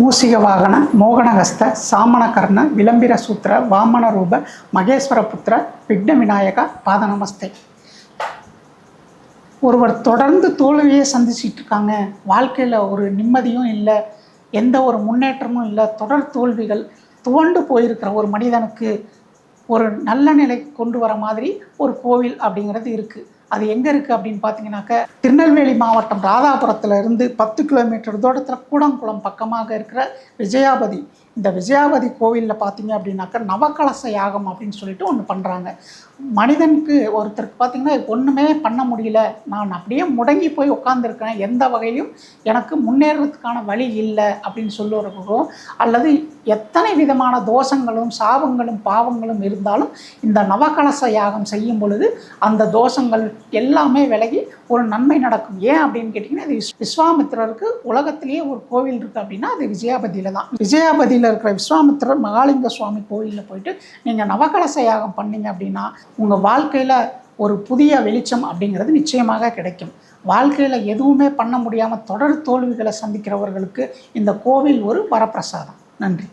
மூசிக வாகன மோகனஹஸ்த சாமணகர்ண விளம்பர சூத்திர வாமன ரூப மகேஸ்வர புத்திர விக்ன விநாயக பாத நமஸ்தே ஒருவர் தொடர்ந்து தோல்வியே சந்திச்சிட்டு இருக்காங்க வாழ்க்கையில் ஒரு நிம்மதியும் இல்லை. எந்த ஒரு முன்னேற்றமும் இல்லை. தொடர் தோல்விகள் துவண்டு போயிருக்கிற ஒரு மனிதனுக்கு ஒரு நல்ல நிலை கொண்டு வர மாதிரி ஒரு கோவில் அப்படிங்கிறது இருக்குது அது எங்கே இருக்குது அப்படின்னு பார்த்தீங்கன்னாக்க திருநெல்வேலி மாவட்டம் ராதாபுரத்துல இருந்து பத்து கிலோமீட்டர் தூரத்தில் கூடங்குளம் பக்கமாக இருக்கிற விஜயாபதி இந்த விஜயாபதி கோவிலில் பார்த்தீங்க அப்படின்னாக்கா நவகலச யாகம் அப்படின்னு சொல்லிட்டு ஒன்று பண்ணுறாங்க மனிதனுக்கு ஒருத்தருக்கு பார்த்தீங்கன்னா ஒன்றுமே பண்ண முடியல. நான் அப்படியே முடங்கி போய் உட்காந்துருக்கேன் எந்த வகையிலும் எனக்கு முன்னேறதுக்கான வழி இல்லை அப்படின்னு சொல்லுறவங்களும் அல்லது எத்தனை விதமான தோஷங்களும் சாபங்களும் பாவங்களும் இருந்தாலும் இந்த நவகலச யாகம் செய்யும் பொழுது அந்த தோஷங்கள் எல்லாமே விலகி ஒரு நன்மை நடக்கும். ஏன் அப்படின்னு கேட்டிங்கன்னா இது விஸ்வாமித்திரருக்கு உலகத்திலேயே ஒரு கோவில் இருக்குது அப்படின்னா அது விஜயாபதியில் தான் விஜயாபதி விஜயாபதியில் இருக்கிற விஸ்வாமித்திரர் மகாலிங்க சுவாமி கோயிலில் போயிட்டு நீங்கள் நவகலச யாகம் பண்ணீங்க அப்படின்னா உங்கள் வாழ்க்கையில் ஒரு புதிய வெளிச்சம் அப்படிங்கிறது நிச்சயமாக கிடைக்கும். வாழ்க்கையில் எதுவுமே பண்ண முடியாமல் தொடர் தோல்விகளை சந்திக்கிறவர்களுக்கு இந்த கோவில் ஒரு வரப்பிரசாதம். நன்றி.